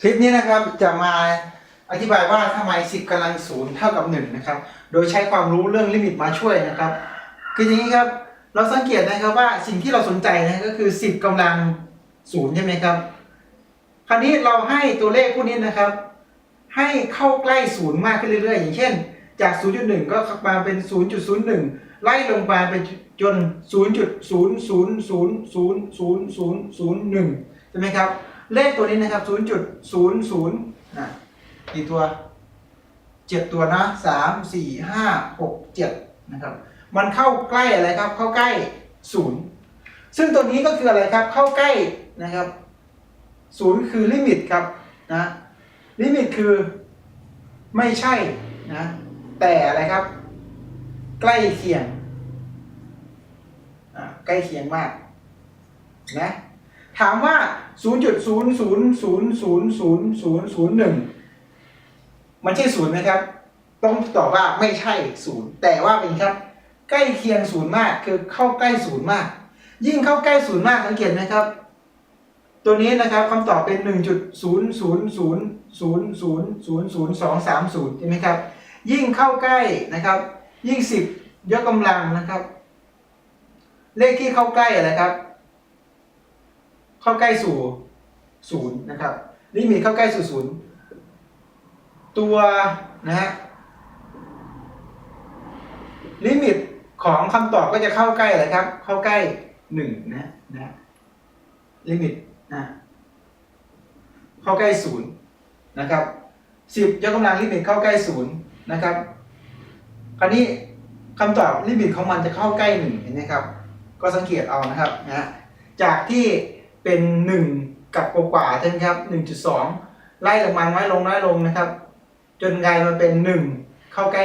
คลิปนี้นะครับจะมาอธิบายว่าทำไม 10กำลังศูนย์เท่ากับ1นะครับ โดยใช้ความรู้เรื่องลิมิตมาช่วยนะครับ คืออย่างนี้ครับเราสังเกตนะครับว่าสิ่งที่เราสนใจนะก็คือ 10กำลังศูนย์ใช่ไหมครับ คราวนี้เราให้ตัวเลขพวกนี้นะครับ ให้เข้าใกล้ศูนย์มากขึ้นเรื่อยๆ อย่างเช่น จาก 0.1 ก็มาเป็น 0.01 ไล่ลงมาเป็นจน 0.000000001ใช่ไหมครับ เลขตัวนี้นะครับ 0.00นะกี่ตัว 7 ตัวนะ 3 4 5 6 7 นะครับ มันเข้าใกล้อะไรครับ เข้าใกล้ 0 ซึ่งตัวนี้ก็คืออะไรครับ เข้าใกล้นะครับ 0 คือลิมิตครับนะ ลิมิตคือไม่ใช่นะ แต่อะไรครับ ใกล้เคียงอ่าใกล้เคียงมากนะ ถามว่า 0.0000001 มันใช่ศูนย์ไหมครับ ต้องตอบว่าไม่ใช่ศูนย์แต่ว่าเป็นครับ ใกล้เคียงศูนย์มากคือเข้าใกล้ศูนย์มาก ยิ่งเข้าใกล้ศูนย์มากสังเกตไหมครับ ตัวนี้นะครับคำตอบเป็น 1.00000000230 ใช่ไหมครับ ยิ่งเข้าใกล้นะครับ ยิ่ง 10 ยกกำลังนะครับ เลขที่เข้าใกล้อะไรครับ เข้าใกล้สู่ศูนย์นะครับลิมิตเข้าใกล้สู่ศูนย์ตัวนะฮะลิมิตของคำตอบก็จะเข้าใกล้อะไรครับ เข้าใกล้หนึ่งนะนะลิมิตนะเข้าใกล้ศูนย์นะครับสิบยกกำลังลิมิตเข้าใกล้ศูนย์นะครับ คราวนี้คำตอบลิมิตของมันจะเข้าใกล้หนึ่งเห็นไหมครับ ก็สังเกตเอานะครับนะฮะจากที่ เป็นหนึ่งกับกว่าๆใช่ไหมครับหนึ่งจุดสองไล่ลงมาน้อยลงน้อยลงนะครับ จนกลายมาเป็นหนึ่งเข้าใกล้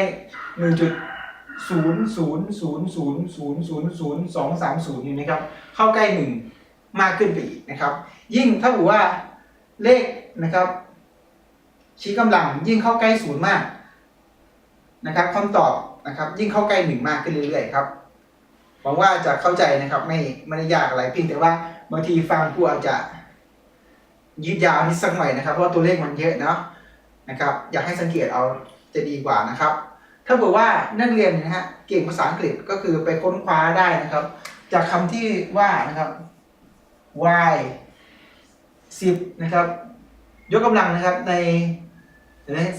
หนึ่งจุดศูนย์ศูนย์ศูนย์ศูนย์ศูนย์ศูนย์ศูนย์สองสามศูนย์นี่นะครับ เข้าใกล้หนึ่งมากขึ้นไปอีกนะครับ ยิ่งถ้าบอกว่าเลขนะครับ ชี้กำลังยิ่งเข้าใกล้ศูนย์มากนะครับคำตอบนะครับ ยิ่งเข้าใกล้หนึ่งมากขึ้นเรื่อยๆครับ หวังว่าจะเข้าใจนะครับไม่ไม่ได้ยากอะไรเพียงแต่ว่าบางทีฟังผู้อาจจะยืดยาวนิดสักหน่อยนะครับ เพราะตัวเลขมันเยอะเนาะนะครับ อยากให้สังเกตเอาจะดีกว่านะครับ ถ้าบอกว่านักเรียนนะฮะเก่งภาษาอังกฤษก็คือไปค้นคว้าได้นะครับ จากคำที่ว่านะครับ y 10นะครับ ยกกำลังนะครับใน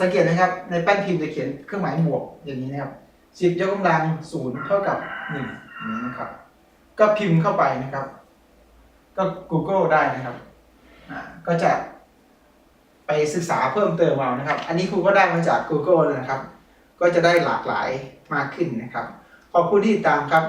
สังเกตนะครับ ในแป้นพิมพ์จะเขียนเครื่องหมายบวกอย่างนี้นะครับสิบยกกำลังศูนย์เท่ากับห นึ่นะครับ ก็พิมพ์เข้าไปนะครับ ก็ Google ได้นะครับก็จะไปศึกษาเพิ่มเติมเอานะครับ อันนี้ครูก็ได้มาจาก Google นะครับ ก็จะได้หลากหลายมากขึ้นนะครับ ขอบคุณที่ติดตามครับ